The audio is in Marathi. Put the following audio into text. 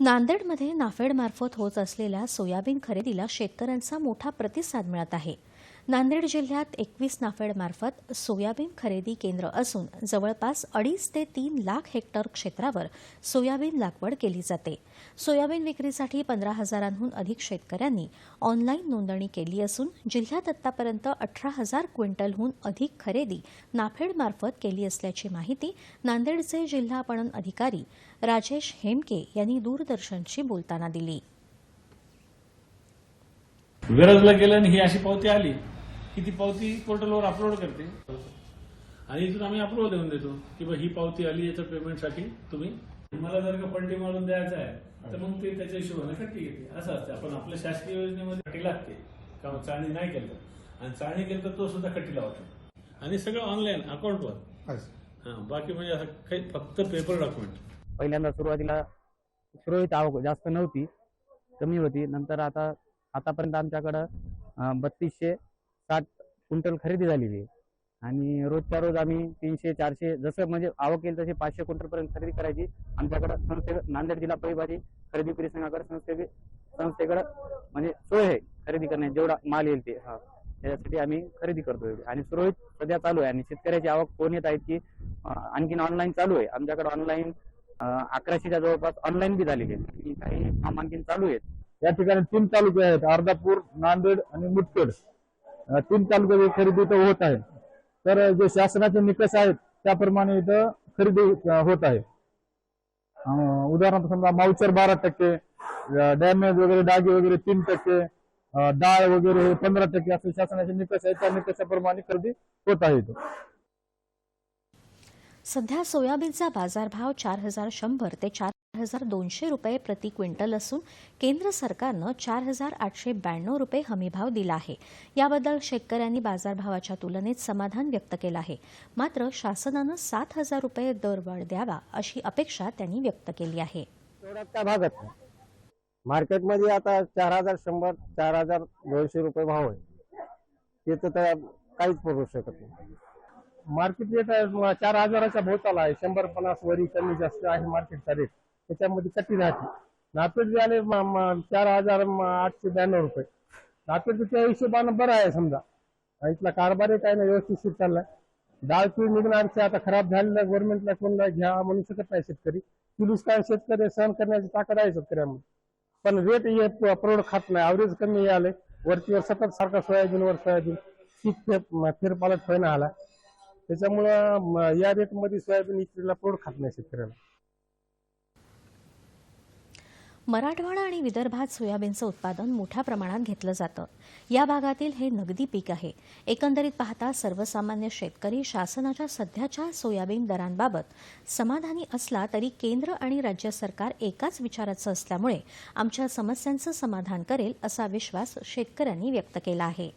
नांदेडमध्ये नाफेडमार्फत होत असलेल्या सोयाबीन खरेदीला शेतकऱ्यांचा मोठा प्रतिसाद मिळत आहे. नांदेड जिल्ह्यात एकवीस नाफेडमार्फत सोयाबीन खरेदी केंद्र असून जवळपास अडीच ते तीन लाख हेक्टर क्षेत्रावर सोयाबीन लागवड केली जाते. सोयाबीन विक्रीसाठी पंधरा हजारांहून अधिक शेतकऱ्यांनी ऑनलाईन नोंदणी केली असून जिल्ह्यात आतापर्यंत अठरा हजार क्विंटलहून अधिक खरेदी नाफेडमार्फत केली असल्याची माहिती नांदेडचे जिल्हा पणन अधिकारी राजेश हेमके यांनी दूरदर्शनशी बोलताना दिली. गरजला गेलं आणि ही अशी पावती आली की ती पावती पोर्टलवर अपलोड करते. आणि इथून आम्ही अप्रुव्हल देऊन देतो की बा ही पावती आली याच्या पेमेंटसाठी तुम्ही. मला जर का फंडिंग मारून द्यायचं आहे तर मग ते त्याच्या हिशोबाने कट्टी घेते. असं असते. आपण आपल्या शासकीय योजनेमध्ये कट्टी लागते. का चाळणी नाही केलं आणि चाळणी केलं तर तो सुद्धा कट्टी लावतो आणि सगळं ऑनलाईन अकाउंटवर हां बाकी म्हणजे असं काही फक्त पेपर डॉक्युमेंट पहिल्यांदा सुरुवातीला सुरळीत आवक जास्त नव्हती कमी होती. नंतर आता आतापर्यंत आमच्याकडं बत्तीसशे साठ क्विंटल खरेदी झालेली आहे. आणि रोजच्या रोज आम्ही तीनशे चारशे जसं म्हणजे आवक येईल तसे पाचशे क्विंटलपर्यंत खरेदी करायची. आमच्याकडं संस्थे नांदेड जिल्हा परिभाजी खरेदी विक्री संघाकडे संस्थे संस्थेकडं म्हणजे सोय आहे खरेदी करण्याची जेवढा माल येईल ते हा. त्याच्यासाठी आम्ही खरेदी करतोय. आणि सुरळीत सध्या चालू आहे आणि शेतकऱ्याची आवक कोण येत आहेत की आणखीन ऑनलाईन चालू आहे. आमच्याकडे ऑनलाईन अकराशेच्या जवळपास ऑनलाईन बी झालेली आहे काही काम आणखीन चालू आहेत. या ठिकाणी तीन तालुके आहेत अर्धापूर नांदेड आणि मुदखेड. तीन तालुक्याची खरेदी इथं होत आहे तर जे शासनाचे निकष आहेत त्याप्रमाणे इथं खरेदी होत आहे. उदाहरणार्थ समजा माउचर बारा टक्के डॅमेज वगैरे डागे वगैरे तीन टक्के डाळ वगैरे पंधरा टक्के असे शासनाचे निकष आहेत. त्या निकषाप्रमाणे खरेदी होत आहे इथं. सध्या सोयाबीनचा बाजारभाव चार हजार शंभर ते चार हजार दोनशे रुपये प्रति क्विंटल असून केंद्र सरकारनं चार हजार आठशे ब्याण्णव रुपये हमीभाव दिला आहे. याबद्दल शेतकऱ्यांनी बाजारभावाच्या तुलनेत समाधान व्यक्त केलं आहे. मात्र शासनानं सात हजार रुपये दरवाढ द्यावा अशी अपेक्षा त्यांनी व्यक्त केली आहे. मार्केटमध्ये आता चार हजार शंभर चार हजार दोनशे रुपये भाव आहे. ते तर काहीच पडू शकत नाही. मार्केट रेट आहे चार हजाराच्या भोवताला आहे. शंभर पन्नास वरी कमी जास्त आहे मार्केटचा रेट त्याच्यामध्ये कटी राहते नापेट झाले आले चार हजार आठशे ब्याण्णव रुपये. नापेट त्या हिशोबानं बरं आहे समजा. इथला कारभारही काय नाही व्यवस्थित चाललाय. डाळ पीळ निघणारचे आता खराब झालेल्या गव्हर्नमेंटला कोणला घ्या म्हणू शकत नाही शेतकरी. चुलीस काय शेतकरी सहन करण्याची ताकद आहे शेतकऱ्यांमध्ये. पण रेट हे प- खात नाही. अवरेज कमी आले वरतीवर सतत सारखा सोयाबीन वर सोयाबीन. पीक फेरपालट होईना आला. त्याच्यामुळं या रेटमध्ये सोयाबीन इकडला पोड खात नाही शेतकऱ्याला. मराठवाडा आणि विदर्भात सोयाबीनचं उत्पादन मोठ्या प्रमाणात घेतलं जातं. या भागातील हे नगदी पीक आहे. एकंदरीत पाहता सर्वसामान्य शेतकरी शासनाच्या सध्याच्या सोयाबीन दरांबाबत समाधानी असला तरी केंद्र आणि राज्य सरकार एकाच विचाराचं असल्यामुळे आमच्या समस्यांचं समाधान करेल असा विश्वास शेतकऱ्यांनी व्यक्त केला आहे.